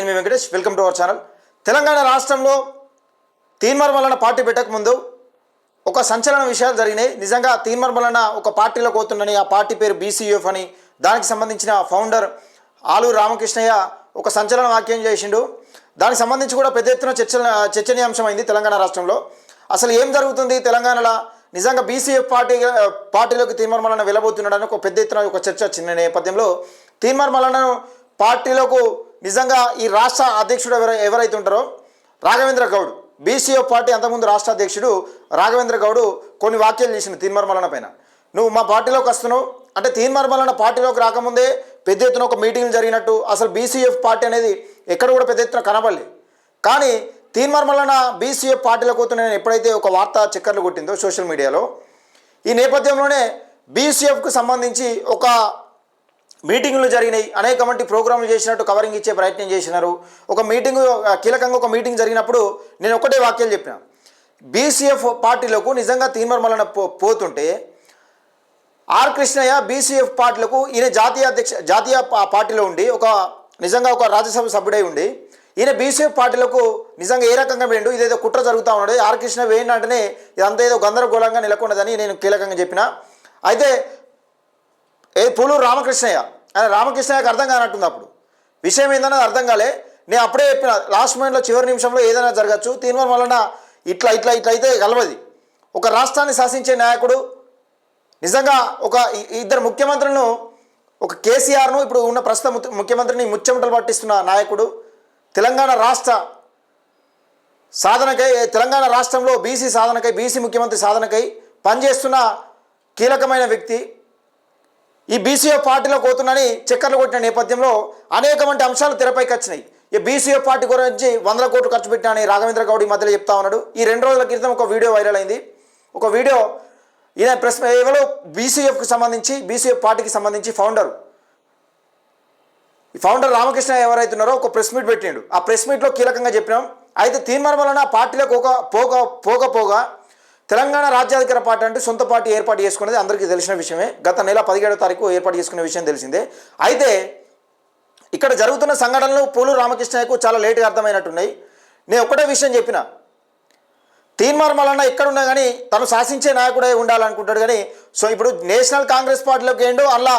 నేను మీ Venkatesh. Welcome to our channel Telangana రాష్ట్రంలో తీన్మార్ వలన పార్టీ పెట్టకముందు ఒక సంచలన విషయాలు జరిగినాయి. నిజంగా తీన్మార్ వలన ఒక పార్టీలోకి పోతుందని ఆ పార్టీ పేరు బీసీఎఫ్ అని దానికి సంబంధించిన ఫౌండర్ ఆలూరు రామకృష్ణయ్య ఒక సంచలన వాక్యం చేసిండు. దానికి సంబంధించి కూడా పెద్ద ఎత్తున చర్చ చర్చనీయాంశమైంది తెలంగాణ రాష్ట్రంలో. అసలు ఏం జరుగుతుంది తెలంగాణలో? నిజంగా బీసీఎఫ్ పార్టీ పార్టీలోకి తీన్మార్ మల్లన్న వెళ్ళబోతున్నాడని ఒక పెద్ద ఎత్తున ఒక చర్చ చిన్న నేపథ్యంలో తీన్మార్ మల్లన్నను పార్టీలకు నిజంగా ఈ రాష్ట్ర అధ్యక్షుడు ఎవరై ఎవరైతే ఉంటారో రాఘవేంద్ర గౌడ్ బీసీఎఫ్ పార్టీ అంతకుముందు రాష్ట్ర అధ్యక్షుడు రాఘవేంద్ర గౌడ్ కొన్ని వ్యాఖ్యలు చేసిన తీన్మర్మలన పైన. నువ్వు మా పార్టీలోకి వస్తున్నావు అంటే తీన్మర్మలన పార్టీలోకి రాకముందే పెద్ద ఎత్తున ఒక మీటింగ్ జరిగినట్టు అసలు బీసీఎఫ్ పార్టీ అనేది ఎక్కడ కూడా పెద్ద ఎత్తున కనబడలేదు కానీ తీన్మార్ మల్లన్న బీసీఎఫ్ పార్టీలోకి నేను ఎప్పుడైతే ఒక వార్త చక్కర్లు కొట్టిందో సోషల్ మీడియాలో ఈ నేపథ్యంలోనే బీసీఎఫ్కు సంబంధించి ఒక మీటింగులు జరిగినాయి. అనేక మంది ప్రోగ్రాంలు చేసినట్టు కవరింగ్ ఇచ్చే ప్రయత్నం చేసినారు. ఒక మీటింగ్ కీలకంగా ఒక మీటింగ్ జరిగినప్పుడు నేను ఒకటే వాక్యాలు చెప్పిన. బీసీఎఫ్ పార్టీలకు నిజంగా తీన్మార్ పో పోతుంటే ఆర్ కృష్ణయ్య బీసీఎఫ్ పార్టీలకు ఈయన జాతీయ అధ్యక్ష జాతీయ పార్టీలో ఉండి ఒక నిజంగా ఒక రాజ్యసభ సభ్యుడై ఉండి ఈయన బీసీఎఫ్ పార్టీలకు నిజంగా ఏ రకంగా వేయండు ఇదేదో కుట్ర జరుగుతూ ఉన్నాడు ఆర్ కృష్ణ వేయండి అంటేనే ఇదంతా ఏదో గందరగోళంగా నెలకొన్నదని నేను కీలకంగా చెప్పిన. అయితే ఏ పూలూరు రామకృష్ణయ్య? ఆయన రామకృష్ణయ్యకి అర్థం కానట్టుంది అప్పుడు. విషయం ఏందన్నది అర్థం కాలే. నేను అప్పుడే చెప్పిన లాస్ట్ మూమెంట్లో చివరి నిమిషంలో ఏదైనా జరగచ్చు తీర్మానం వలన ఇట్లా ఇట్లా ఇట్లా అయితే కలవది. ఒక రాష్ట్రాన్ని శాసించే నాయకుడు నిజంగా ఒక ఇద్దరు ముఖ్యమంత్రులను ఒక కేసీఆర్ను ఇప్పుడు ఉన్న ప్రస్తుత ముఖ్యమంత్రిని ముచ్చెమటలు పట్టిస్తున్న నాయకుడు తెలంగాణ రాష్ట్ర సాధనకై తెలంగాణ రాష్ట్రంలో బీసీ సాధనకై బీసీ ముఖ్యమంత్రి సాధనకై పనిచేస్తున్న కీలకమైన వ్యక్తి ఈ బీసీఎఫ్ పార్టీలో పోతుందని చక్కర్లు కొట్టిన నేపథ్యంలో అనేక వంటి అంశాలు తెరపైకి వచ్చినాయి. ఈ బీసీఎఫ్ పార్టీ గురించి వందల కోట్లు ఖర్చు పెట్టానని రాఘవేంద్ర గౌడ్ ఈ మధ్యలో చెప్తా ఉన్నాడు. ఈ రెండు రోజుల క్రితం ఒక వీడియో వైరల్ అయింది. ఒక వీడియో ఈయన ప్రశ్న ఎవరో? బీసీఎఫ్కి సంబంధించి బీసీఎఫ్ పార్టీకి సంబంధించి ఫౌండర్ ఈ ఫౌండర్ రామకృష్ణ ఎవరైతున్నారో ఒక ప్రెస్ మీట్ పెట్టిండు. ఆ ప్రెస్ మీట్లో కీలకంగా చెప్పినాం. అయితే తీర్మానం వలన పార్టీలకు ఒక పోగా పోగా పోగా తెలంగాణ రాజ్యాధికార పార్టీ అంటే సొంత పార్టీ ఏర్పాటు చేసుకున్నది అందరికీ తెలిసిన విషయమే. గత నెల పదిహేడో తారీఖు ఏర్పాటు చేసుకునే విషయం తెలిసిందే. అయితే ఇక్కడ జరుగుతున్న సంఘటనలు పూలు రామకృష్ణయ్యకు చాలా లేటుగా అర్థమైనట్టున్నాయి. నేను ఒకటే విషయం చెప్పిన. తీన్మార్ మల్లన్న ఎక్కడున్నా కానీ తను శాసించే నాయకుడే ఉండాలనుకుంటాడు కానీ సో ఇప్పుడు నేషనల్ కాంగ్రెస్ పార్టీలోకి ఏండు అలా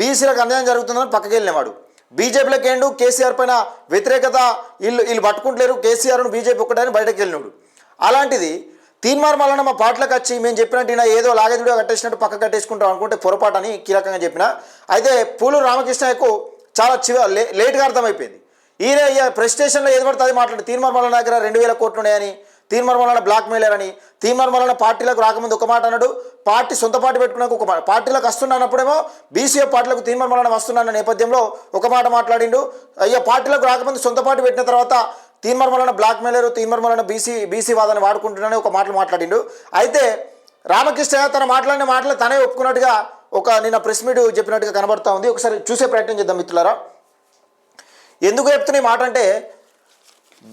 బీసీలకు అన్యాయం జరుగుతుందని పక్కకి వెళ్ళినవాడు బీజేపీలోకి ఏండు కేసీఆర్ పైన వ్యతిరేకత వీళ్ళు వీళ్ళు పట్టుకుంటలేరు. కేసీఆర్ను బీజేపీ ఒక్కటని బయటకు వెళ్ళినాడు. అలాంటిది తీన్మార్ మల్లన్న మా పాటలకు వచ్చి మేము చెప్పినట్టు ఈయన ఏదో లాగేదిగా కట్టేసినట్టు పక్క కట్టేసుకుంటాం అనుకుంటే పొరపాటని కీలకంగా చెప్పిన. అయితే పూలు రామకృష్ణయ్యకు చాలా చివ లే లేట్గా అర్థమైపోయింది. ఈయన ఇక ప్రెస్ స్టేషన్లో ఏది పడితే అది మాట్లాడు తీన్మార్ మల్లన్న దగ్గర రెండు వేల కోట్లు ఉన్నాయని తీన్మార్ మల్లన్న బ్లాక్ మెయిలర్ అని తీన్మార్ మల్లన్న పార్టీలకు రాకముందు ఒక మాట అన్నాడు పార్టీ సొంత పార్టీ పెట్టుకున్నాక ఒక మాట పార్టీలకు వస్తున్నానప్పుడేమో బీసీఎఫ్ పార్టీలకు తీన్మార్ మల్లన్న వస్తున్న నేపథ్యంలో ఒక మాట మాట్లాడిండు. అయ్యా పార్టీలకు రాకముందు సొంత పార్టీ పెట్టిన తర్వాత Teenmar blackmailer Teenmar BC BC వాదాన్ని వాడుకుంటున్నానని ఒక మాటలు మాట్లాడిండు. అయితే రామకృష్ణ తన మాట్లాడిన మాటలు తనే ఒప్పుకున్నట్టుగా ఒక నిన్న ప్రెస్ మీట్ చెప్పినట్టుగా కనబడతా ఉంది. ఒకసారి చూసే ప్రయత్నం చేద్దాం మిత్రులారా. ఎందుకు చెప్తున్న ఈ మాట అంటే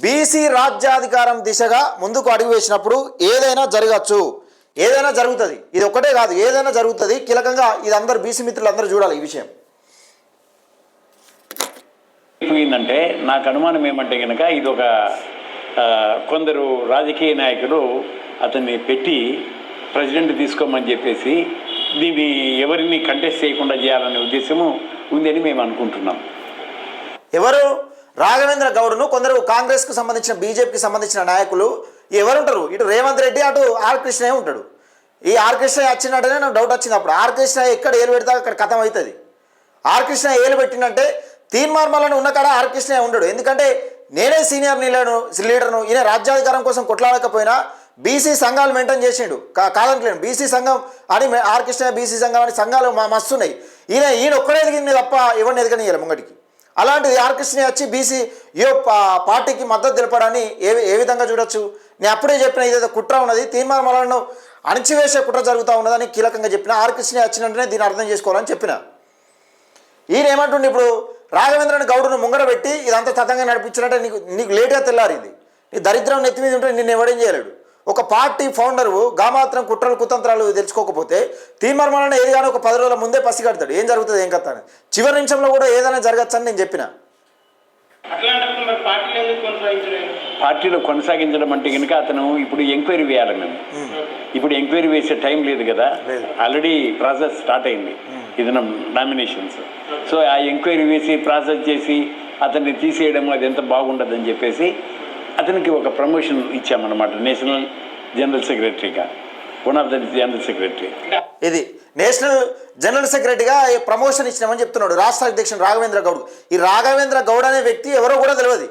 బీసీ రాజ్యాధికారం దిశగా ముందుకు అడుగు వేసినప్పుడు ఏదైనా జరగచ్చు. ఏదైనా జరుగుతుంది. ఇది ఒక్కటే కాదు ఏదైనా జరుగుతుంది. కీలకంగా ఇది అందరు బీసీ మిత్రులు అందరూ చూడాలి ఈ విషయం. ఏమైందంటే నాకు అనుమానం ఏమంటే కనుక ఇది ఒక కొందరు రాజకీయ నాయకులు అతన్ని పెట్టి ప్రెసిడెంట్ తీసుకోమని చెప్పేసి దీన్ని ఎవరిని కంటెస్ట్ చేయకుండా చేయాలనే ఉద్దేశము ఉందని మేము అనుకుంటున్నాం. ఎవరు? రాఘవేంద్ర గౌడ్ను కొందరు కాంగ్రెస్కు సంబంధించిన బీజేపీకి సంబంధించిన నాయకులు ఎవరుంటారు? ఇటు రేవంత్ రెడ్డి అటు ఆర్ కృష్ణయ్య ఉంటాడు. ఈ ఆర్ కృష్ణయ్య వచ్చినట్టనే నాకు డౌట్ వచ్చింది అప్పుడు. ఆర్ కృష్ణయ్య ఎక్కడ ఏలు పెడితే అక్కడ కథం అవుతుంది. ఆర్ కృష్ణ ఏలు పెట్టిందంటే తీన్మార్మలను ఉన్న కాడ ఆర్ ఉండడు. ఎందుకంటే నేనే సీనియర్ లీడర్ను లీడర్ను ఈయన రాజ్యాధికారం కోసం కొట్లాడకపోయినా బీసీ సంఘాలు మెయింటైన్ చేసిండు. కా కాదంటలేను బీసీ సంఘం అని మే- బీసీ సంఘం అని సంఘాలు మా మస్తున్నాయి. ఈయన ఈయన ఒక్కడే ఎదిగింది తప్ప ఎవరిని ఎదగనియాలి ముంగటికి. అలాంటిది ఆర్ వచ్చి బీసీ ఏ పా- పార్టీకి మద్దతు తెలపడాన్ని ఏ ఏ విధంగా చూడొచ్చు? నేను అప్పుడే చెప్పిన ఇదేదో కుట్ర ఉన్నది తీర్మానమలను అణచివేసే కుట్ర జరుగుతూ ఉన్నదని కీలకంగా చెప్పిన ఆర్ వచ్చినట్టునే దీన్ని అర్థం చేసుకోవాలని చెప్పిన. ఈయన ఏమంటుండే ఇప్పుడు? రాఘవేంద్రని గౌడును ముంగడ పెట్టి ఇదంతా తతంగా నడిపించినట్టే నీకు నీకు లేట్గా తెల్లారింది నీ దరిద్రం నెత్తి మీద ఉంటే నిన్ను ఎవడేం చేయలేడు. ఒక పార్టీ ఫౌండరు గామాత్రం కుట్రలు కుతంత్రాలు తెలుసుకోకపోతే తీర్మానం ఏది కానీ ఒక పది రోజుల ముందే పసిగడతాడు ఏం జరుగుతుంది ఏం కథ అని. చివరి నిమిషంలో కూడా ఏదైనా జరగచ్చని నేను చెప్పిన. అట్లాంటప్పుడు మరి పార్టీలు ఎందుకు కొనసాగించలేదు? పార్టీలో కొనసాగించడం అంటే కనుక అతను ఇప్పుడు ఎంక్వైరీ వేయాలి మేము. ఇప్పుడు ఎంక్వైరీ వేసే టైం లేదు కదా. ఆల్రెడీ ప్రాసెస్ స్టార్ట్ అయింది. ఇది నామినేషన్స్ సో ఆ ఎంక్వైరీ వేసి ప్రాసెస్ చేసి అతన్ని తీసేయడం అది ఎంత బాగుండదని చెప్పేసి అతనికి ఒక ప్రమోషన్ ఇచ్చామన్నమాట నేషనల్ జనరల్ సెక్రటరీగా one of the general secretary ఇది నేషనల్ జనరల్ సెక్రటరీగా ప్రమోషన్ ఇచ్చినామని చెప్తున్నాడు. రాష్ట్ర అధ్యక్షుడు రాఘవేంద్ర గౌడ్. ఈ రాఘవేంద్ర గౌడ్ అనే వ్యక్తి ఎవరో కూడా తెలియదు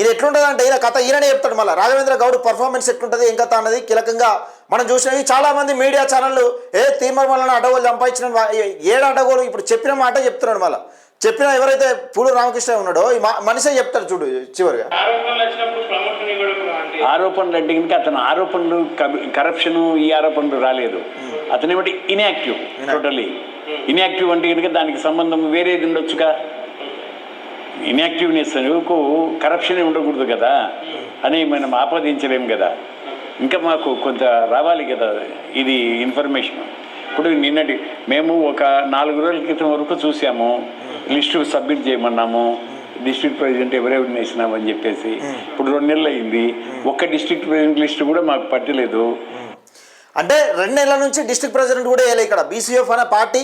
ఈయన ఎట్లుంటుంది అంటే ఈయన కథ ఈయననే చెప్తాడు మళ్ళీ. రాఘవేంద్ర గౌడ్ పర్ఫార్మెన్స్ ఎట్లుంటుంది ఏం కథ అన్నది కీలకంగా మనం చూసినవి చాలా మంది మీడియా ఛానళ్ళు ఏ తీర్మర్ వలన అడ్డగోలు సంపాదించిన ఏడు అడ్డగోలు ఇప్పుడు చెప్పిన మాట చెప్తున్నాడు మళ్ళీ. చెప్పిన ఎవరైతే పూలు రామకృష్ణ ఉన్నాడో మనిషే చెప్తాడు చూడు చివరిగా. ఆరోపణలు అంటే? కనుక అతను ఆరోపణలు కరప్షన్ ఈ ఆరోపణలు రాలేదు. అతను ఏమిటి ఇన్యాక్టివ్ టోటలీ ఇన్యాక్టివ్ అంటే కనుక దానికి సంబంధం వేరేది ఉండొచ్చుగా? ఇన్యాక్టివ్నెస్ కరప్షన్ ఉండకూడదు కదా? అని మనం ఆపాదించలేము కదా? ఇంకా మాకు కొంత రావాలి కదా ఇది ఇన్ఫర్మేషన్ ఇప్పుడు నిన్నటి మేము ఒక నాలుగు రోజుల క్రితం వరకు చూసాము లిస్టు సబ్మిట్ చేయమన్నాము. డిస్ట్రిక్ట్ ప్రెసిడెంట్ ఎవరెవరిని వేసినామని చెప్పేసి. ఇప్పుడు రెండు నెలలు అయింది. ఒక్క డిస్ట్రిక్ట్ ప్రెసిడెంట్ లిస్టు కూడా మాకు పట్టలేదు. అంటే రెండు నెలల నుంచి డిస్ట్రిక్ట్ ప్రెసిడెంట్ కూడా వేయలే ఇక్కడ. బీసీఎఫ్ అనే పార్టీ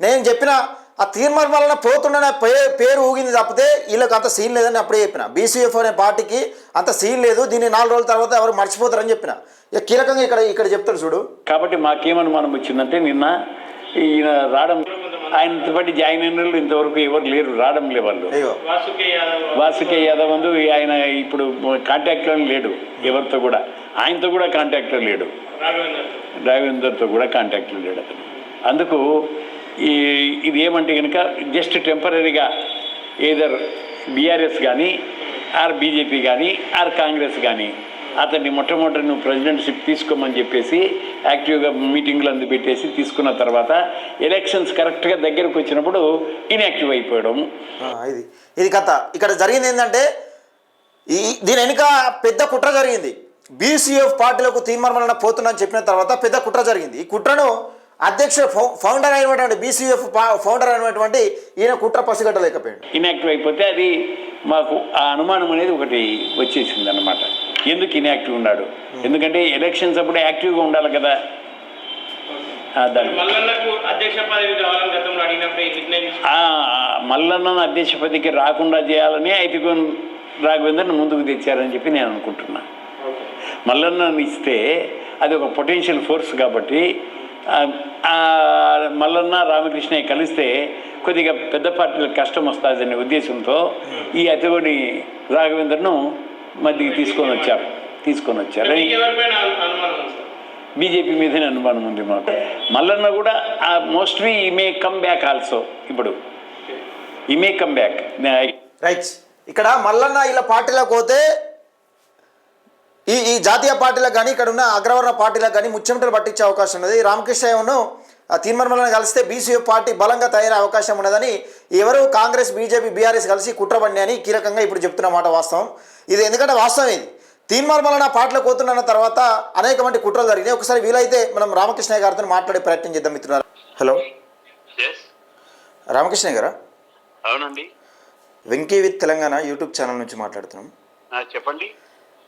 నేను చెప్పిన ఆ తీర్మార్ వలన పోతుండనే పే పేరు ఊగింది తప్పితే వీళ్ళకి అంత సీన్ లేదని అప్పుడే చెప్పిన. బీసీఎఫ్ అనే పార్టీకి అంత సీన్ లేదు దీన్ని నాలుగు రోజుల తర్వాత ఎవరు మర్చిపోతారని చెప్పిన. ఇక కీలకంగా ఇక్కడ ఇక్కడ చెప్తాడు చూడు. కాబట్టి మాకేమనుమానం వచ్చిందంటే నిన్న ఈయన రావడం ఆయనతో పాటు జాయిన్ అయిన వాళ్ళు ఇంతవరకు ఎవరు లేరు రావడం లే వాళ్ళు. వాసుకే యాదవ్. అందు ఆయన ఇప్పుడు కాంటాక్ట్లో లేడు ఎవరితో కూడా. ఆయనతో కూడా కాంటాక్ట్లో లేడు. రాఘవేందర్. రాఘవేందర్తో కూడా కాంటాక్ట్లో లేడు అతను. అందుకు ఈ ఇది ఏమంటే కనుక జస్ట్ టెంపరీగా ఏదర్ బీఆర్ఎస్ కానీ ఆర్ బీజేపీ కానీ ఆర్ కాంగ్రెస్ కానీ అతన్ని మొట్టమొదటి నువ్వు ప్రెసిడెంట్షిప్ తీసుకోమని చెప్పేసి యాక్టివ్గా మీటింగ్లు అందు పెట్టేసి తీసుకున్న తర్వాత ఎలక్షన్స్ కరెక్ట్గా దగ్గరకు వచ్చినప్పుడు ఇన్యాక్టివ్ అయిపోవడం ఇది ఇది కథ. ఇక్కడ జరిగింది ఏంటంటే ఈ దీని వెనుక పెద్ద కుట్ర జరిగింది. బీసీఎఫ్ పార్టీలకు తీర్మానం పోతుందని చెప్పిన తర్వాత పెద్ద కుట్ర జరిగింది. ఈ కుట్రను అధ్యక్ష ఫౌ- ఫౌండర్ అయినటువంటి బీసీఎఫ్ ఫౌండర్ అయినటువంటి ఈయన కుట్ర పసిగట్టలేకపోయాడు. ఇన్యాక్టివ్ అయిపోతే అది మాకు ఆ అనుమానం అనేది ఒకటి వచ్చేసింది అనమాట ఎందుకు ఇన్యాక్టివ్ ఉన్నాడు? ఎందుకంటే ఎలక్షన్స్ అప్పుడు యాక్టివ్గా ఉండాలి కదా. మల్లన్న అధ్యక్ష పదవికి రాకుండా చేయాలని ఐతిగోన్ రాఘవేందర్ని ముందుకు తెచ్చారని చెప్పి నేను అనుకుంటున్నా. మల్లన్నను ఇస్తే అది ఒక పొటెన్షియల్ ఫోర్స్ కాబట్టి మల్లన్న రామకృష్ణయ్య కలిస్తే కొద్దిగా పెద్ద పార్టీలకు కష్టం వస్తుందనే ఉద్దేశంతో ఈ అతిగోని రాఘవేందర్ను మధ్యకి తీసుకొని వచ్చారు తీసుకొని వచ్చారు. బీజేపీ మీదనే అనుమానం ఉంది మాకు. మల్లన్న కూడా మోస్ట్లీ ఈ మే కమ్ బ్యాక్ ఆల్సో ఇప్పుడు. ఈ మే కమ్ బ్యాక్. రైట్ ఇక్కడ మల్లన్న ఇలా పార్టీలకు పోతే ఈ ఈ జాతీయ పార్టీలకు కానీ ఇక్కడ ఉన్న అగ్రవర్ణ పార్టీలకు కానీ ముచ్చెమటలు పట్టించే అవకాశం ఉన్నది. రామకృష్ణయ్యను తీర్మర్మలను కలిస్తే బీసీఎఫ్ పార్టీ బలంగా తయారయ్యే అవకాశం ఉన్నదని ఎవరు కాంగ్రెస్ బీజేపీ బీఆర్ఎస్ కలిసి కుట్రబండి అని కీలకంగా ఇప్పుడు చెప్తున్న మాట వాస్తవం. ఇది ఎందుకంటే వాస్తవం ఇది. తీర్మార్మలన పాటలకు పోతున్న తర్వాత అనేక మంది కుట్రలు జరిగినాయి. ఒకసారి వీలైతే మనం రామకృష్ణయ్య గారితో మాట్లాడే ప్రయత్నం చేద్దాం మిత్రులారా. హలో. ఎస్ రామకృష్ణయ్య గారా? అవునండి. Venky with Telangana YouTube channel నుంచి మాట్లాడుతున్నాం. చెప్పండి.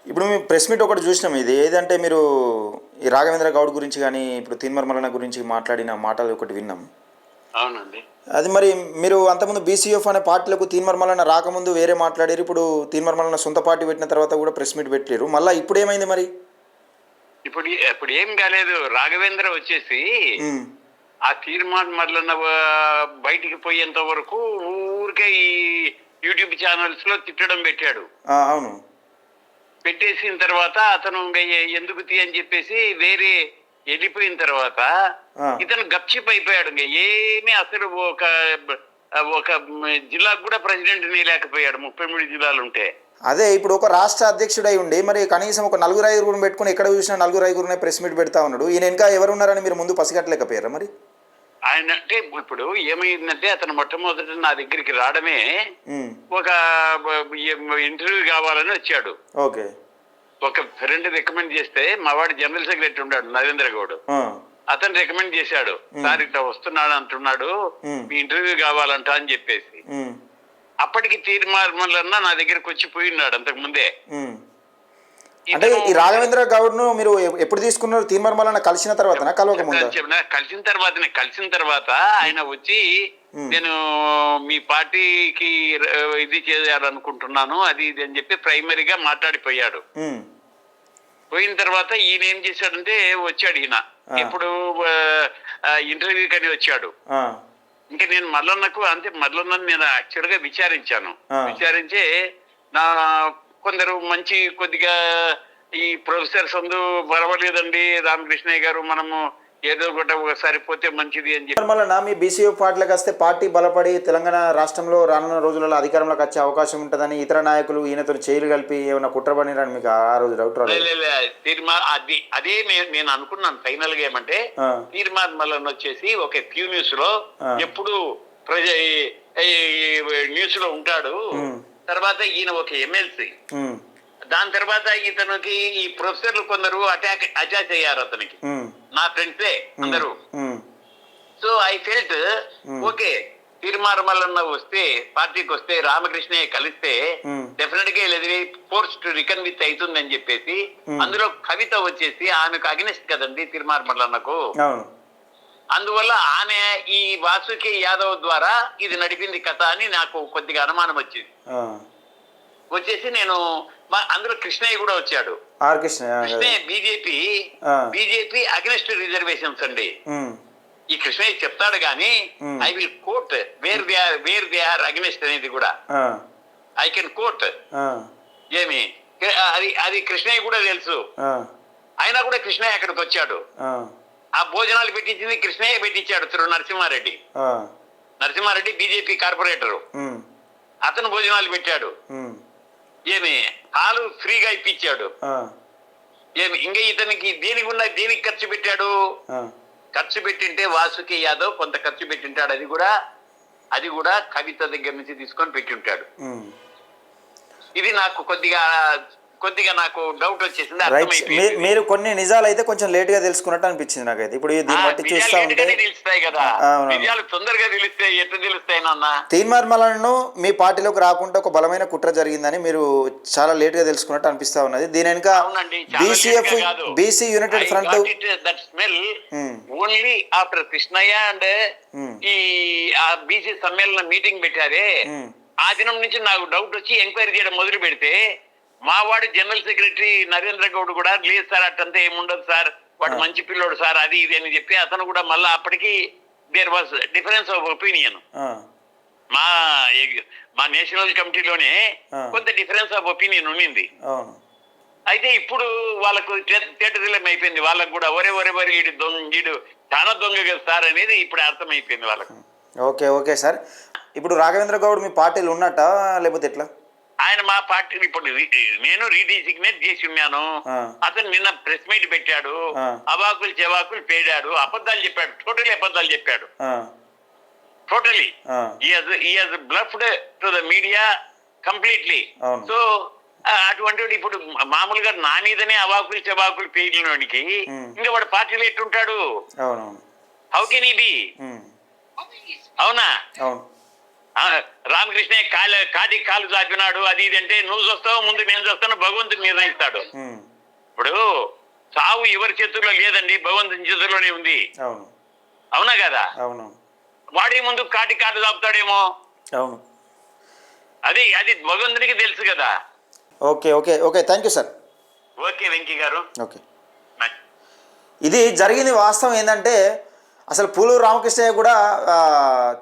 ఇప్పుడు మేము ప్రెస్ మీట్ ఒకటి చూసినాం. ఇది ఏదంటే మీరు ఈ రాఘవేంద్ర గౌడ్ గురించి కానీ ఇప్పుడు తీన్మర్మలన గురించి మాట్లాడిన మాటలు ఒకటి విన్నాం. అవునండి. అది మరి మీరు అంతకుముందు బీసీఎఫ్ అనే పార్టీలకు తీన్మర్మలన రాకముందు వేరే మాట్లాడారు. ఇప్పుడు తీన్మర్మలన సొంత పార్టీ పెట్టిన తర్వాత కూడా ప్రెస్ మీట్ పెట్టారు మళ్ళీ ఇప్పుడు ఏమైంది మరి? ఇప్పుడు ఇప్పుడు ఏం కాలేదు. రాఘవేంద్ర వచ్చేసి ఆ తీర్మానం మరలన్న బయటికి పోయేంత వరకు ఊరికే ఈ యూట్యూబ్ ఛానల్స్లో తిట్టడం పెట్టాడు. అవును. పెట్టేసిన తర్వాత అతను ఎందుకు తీ అని చెప్పేసి వేరే వెళ్ళిపోయిన తర్వాత. ఇతను గప్చిప్ అయిపోయాడు ఏమీ అసలు ఒక ఒక జిల్లాకు కూడా ప్రెసిడెంట్ లేకపోయాడు. ముప్పై మూడు జిల్లాలు ఉంటే. అదే ఇప్పుడు ఒక రాష్ట్ర అధ్యక్షుడై ఉండి మరి కనీసం ఒక నలుగురు ఐదుగురు పెట్టుకుని ఎక్కడ చూసినా నలుగురు ఐదుగురునే ప్రెస్ మీట్ పెడతా ఉన్నాడు. ఈయన ఇంకా ఎవరు ఉన్నారని మీరు ముందు పసిగట్టలేకపోయారా మరి? ఆయన అంటే ఇప్పుడు ఏమైందంటే అతను మొట్టమొదట నా దగ్గరికి రావడమే ఒక ఇంటర్వ్యూ కావాలని వచ్చాడు. ఓకే. ఒక ఫ్రెండ్ రికమెండ్ చేస్తే మా వాడు జనరల్ సెక్రటరీ ఉన్నాడు నరేంద్ర గౌడ్. అతను రికమెండ్ చేశాడు. సార్ ఇట్లా వస్తున్నాడు అంటున్నాడు మ్. ఇంటర్వ్యూ కావాలంట అని చెప్పేసి. అప్పటికి తీర్మానమల్లన్న నా దగ్గరకు వచ్చి పోయినాడు అంతకు ముందే. అంటే ఈ రాఘవేంద్ర గౌడ్ను మీరు ఎ- ఎప్పుడు తీసుకున్నారు? తీర్మర్మలన్న కలిసిన తర్వాతనా? కలవక ముందా? చెప్పిన? కలిసిన తర్వాతనే కలిసిన తర్వాత ఆయన వచ్చి నేను మీ పార్టీకి ఇది చేయాలనుకుంటున్నాను అది ఇది అని చెప్పి ప్రైమరీగా మాట్లాడిపోయాడు. పోయిన తర్వాత ఈయన ఏం చేశాడంటే వచ్చాడు ఈయన. ఇప్పుడు ఇంటర్వ్యూ కని వచ్చాడు. ఇంకా నేను మల్లన్నకు అంతే మల్లన్నని నేను యాక్చువల్గా విచారించాను. విచారించే నా కొందరు మంచి కొద్దిగా ఈ ప్రొఫెసర్స్ అందు పర్వాలేదండి రామకృష్ణయ్య గారు మనము ఏదో ఒకటి ఒకసారి పోతే మంచిది అని చెప్పి తీర్మర్మలన్న మీ బీసీఓ పార్టీలకు వస్తే పార్టీ బలపడి తెలంగాణ రాష్ట్రంలో రానున్న రోజులలో అధికారంలోకి వచ్చే అవకాశం ఉంటుందని ఇతర నాయకులు ఈయనతో చేయలు కలిపి ఏమైనా కుట్రబడినని మీకు ఆ రోజు డౌట్ అది అదే నేను అనుకున్నాను ఫైనల్గా ఏమంటే. తీర్మాన్ మల్లన్ వచ్చేసి ఒక క్యూ న్యూస్లో. ఎప్పుడు ప్రజ న్యూస్లో ఉంటాడు. తర్వాత ఈయన ఒక ఎమ్మెల్సీ. దాని తర్వాత ఇతనికి ఈ ప్రొఫెసర్లు కొందరు అటాక్ అటాచ్ అయ్యారు అతనికి. నా ఫ్రెండ్సే అందరూ. సో ఐ ఫెల్ట్ ఓకే తీర్మానమల్లన్న వస్తే పార్టీకి వస్తే రామకృష్ణయ్య కలిస్తే. డెఫినెట్గా ఇది ఫోర్స్ టు రికన్ విత్ అవుతుందని చెప్పేసి అందులో కవిత వచ్చేసి ఆమెకు అగ్నిస్ట్ కదండి తీర్మానమల్లన్నకు అవును అందువల్ల ఆమె ఈ వాసుకి యాదవ్ ద్వారా ఇది నడిపింది కథ అని నాకు కొద్దిగా అనుమానం వచ్చింది. వచ్చేసి నేను మా- అందులో కృష్ణయ్య కూడా వచ్చాడు Krishnaiah BJP. BJP against reservations అండి. ఈ కృష్ణయ్య చెప్తాడు Hmm. I will quote where they are where they are against అనేది కూడా. ఐ కెన్ కోట్ ఆ. ఏమి అది అది కృష్ణయ్య కూడా తెలుసు. అయినా కూడా కృష్ణయ్య అక్కడికి వచ్చాడు ఆ. భోజనాలు పెట్టించింది కృష్ణయ్య పెట్టించాడు Tiru Narasimha Reddy. Narasimha Reddy BJP corporator. అతను భోజనాలు పెట్టాడు. ఏమి హాలు ఫ్రీగా ఇప్పించాడు. ఏమి ఇంకా ఇతనికి దేనికి ఉన్న దేనికి ఖర్చు పెట్టాడు. ఖర్చు పెట్టింటే వాసుకి యాదవ్ కొంత ఖర్చు పెట్టింటాడు అది కూడా అది కూడా కవిత దగ్గర నుంచి తీసుకొని పెట్టింటాడు. ఇది నాకు కొద్దిగా కొద్దిగా నాకు డౌట్ వచ్చేసింది మీరు కొన్ని నిజాలు అయితే కొంచెం లేట్గా తెలుసుకున్నట్టు అనిపించింది నాకైతే ఇప్పుడు దీన్ని బట్టి చూస్తా ఉంటే తెలుస్తాయి కదా. నిజాలు తొందరగా తెలుస్తాయి ఎట్లా తెలుస్తాయి నాన్న తీన్మార్మలను మీ పార్టీలోకి రాకుండా ఒక బలమైన కుట్ర జరిగిందని మీరు చాలా లేట్గా తెలుసుకున్నట్టు అనిపిస్తా ఉన్నది దీని వెనుక BCF BC united front that smell. Only after Krishnaiah and. ఈ బీసీ సమ్మేళన మీటింగ్ పెట్టారే Hmm. ఆ దినం నుంచి నాకు డౌట్ వచ్చి ఎంక్వైరీ చేయడం మొదలు పెడితే మా వాడు జనరల్ సెక్రటరీ నరేంద్ర గౌడ్ కూడా లేదు సార్ అట్టంతా ఏముండదు సార్. వాడు. మంచి పిల్లోడు సార్ అది ఇది అని చెప్పి అతను కూడా మళ్ళీ అప్పటికి there was difference of opinion మా మా నేషనల్ కమిటీలోనే. కొంత డిఫరెన్స్ ఆఫ్ ఒపీనియన్ ఉండింది అయితే ఇప్పుడు వాళ్ళకు తేటదిల్లం అయిపోయింది. వాళ్ళకు కూడా ఒరే ఒరే ఒరే ఈడు దొంగ ఈడు చాలా దొంగ కదా సార్ అనేది ఇప్పుడు అర్థమైపోయింది వాళ్ళకు. Okay okay sir. ఇప్పుడు రాఘవేంద్ర గౌడ్ మీ పార్టీలో ఉన్నట్ట లేకపోతే ఎట్లా? ఆయన మా పార్టీ ఇప్పుడు నేను రీడిసిగ్నేట్ చేసి ఉన్నాను. అతను నిన్న ప్రెస్ మీట్ పెట్టాడు. అవాకులు చెవాకులు పేడాడు. అబద్ధాలు చెప్పాడు. టోటలీ అబద్ధాలు చెప్పాడు. Totally. Is bluffed to the media completely. So అటువంటి ఇప్పుడు మామూలుగా నా మీదనే అవాకులు చెవాకులు పేలినోడికి. ఇంకా వాడు పార్టీలో ఎట్టుంటాడు? హౌ కెన్ ఈ బి అవునా. రామకృష్ణ కాలు కాటి కాలు చాపినాడు అది ఇది అంటే నువ్వు చూస్తావు ముందు నేను చూస్తాను భగవంతుడు నిర్ణయిస్తాడు. ఇప్పుడు చావు ఎవరి చేతుల్లో లేదండి భగవంతుని చేతుల్లోనే ఉంది. అవును. కదా? అవును. వాడి ముందు కాటి కాలు చాపుతాడేమో అవును. అది అది భగవంతునికి తెలుసు కదా. Okay okay okay thank you sir. Okay Venky గారు. ఓకే. ఇది జరిగింది వాస్తవం ఏంటంటే అసలు పూలూరు రామకృష్ణయ్య కూడా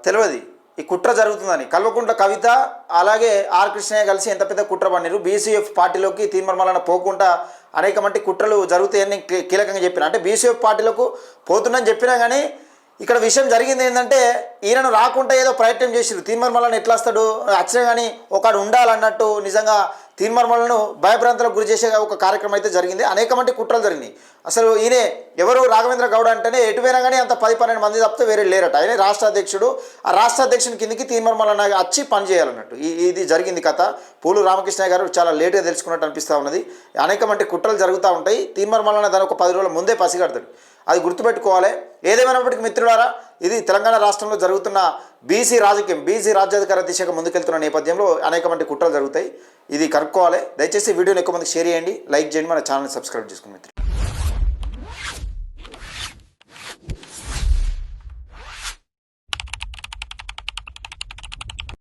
తెలియదు. ఈ కుట్ర జరుగుతుందని. కల్వకుంట్ల కవిత అలాగే ఆర్ కృష్ణయ్య కలిసి ఎంత పెద్ద కుట్ర పడినారు? బీసీఎఫ్ పార్టీలోకి తీర్మర్మలన పోకుండా అనేక మంది కుట్రలు జరుగుతాయని కీలకంగా చెప్పిన. అంటే బీసీఎఫ్ పార్టీలకు పోతుందని చెప్పినా కానీ ఇక్కడ విషయం జరిగింది ఏంటంటే ఈయనను రాకుండా ఏదో ప్రయత్నం చేసిరు తీర్మర్మలను ఎట్లా వస్తాడు? వచ్చినా కానీ ఒకడు ఉండాలన్నట్టు నిజంగా తీర్మర్మలను భయభ్రాంతులకు గురి చేసే ఒక కార్యక్రమం అయితే జరిగింది. అనేక మంది కుట్రలు జరిగినాయి. అసలు ఈయన ఎవరు రాఘవేంద్ర గౌడ అంటేనే ఎటువైనా కానీ అంత పది పన్నెండు మంది తప్పితే వేరే లేరట. ఆయన రాష్ట్ర అధ్యక్షుడు. ఆ రాష్ట్ర అధ్యక్షుని కిందికి తీర్మర్మలన వచ్చి పని చేయాలన్నట్టు. ఈ ఇది జరిగింది కథ. పూలు రామకృష్ణ గారు చాలా లేటుగా తెలుసుకున్నట్టు అనిపిస్తూ ఉన్నది. అనేక మంది కుట్రలు జరుగుతూ ఉంటాయి. తీర్మర్మలన దాని ఒక పది రోజుల ముందే పసిగడతాడు. అది గుర్తుపెట్టుకోవాలి. ఏదేమైనప్పటికీ మిత్రులారా ఇది తెలంగాణ రాష్ట్రంలో జరుగుతున్న బీసీ రాజకీయం బీసీ రాజ్యాధికార దిశగా ముందుకెళ్తున్న నేపథ్యంలో అనేక మంది కుట్రలు జరుగుతాయి. ఇది కనుక్కోవాలి. దయచేసి వీడియోని ఎక్కువ మందికి షేర్ చేయండి. లైక్ చేయండి. మన ఛానల్ని సబ్స్క్రైబ్ చేసుకోండి మిత్రులు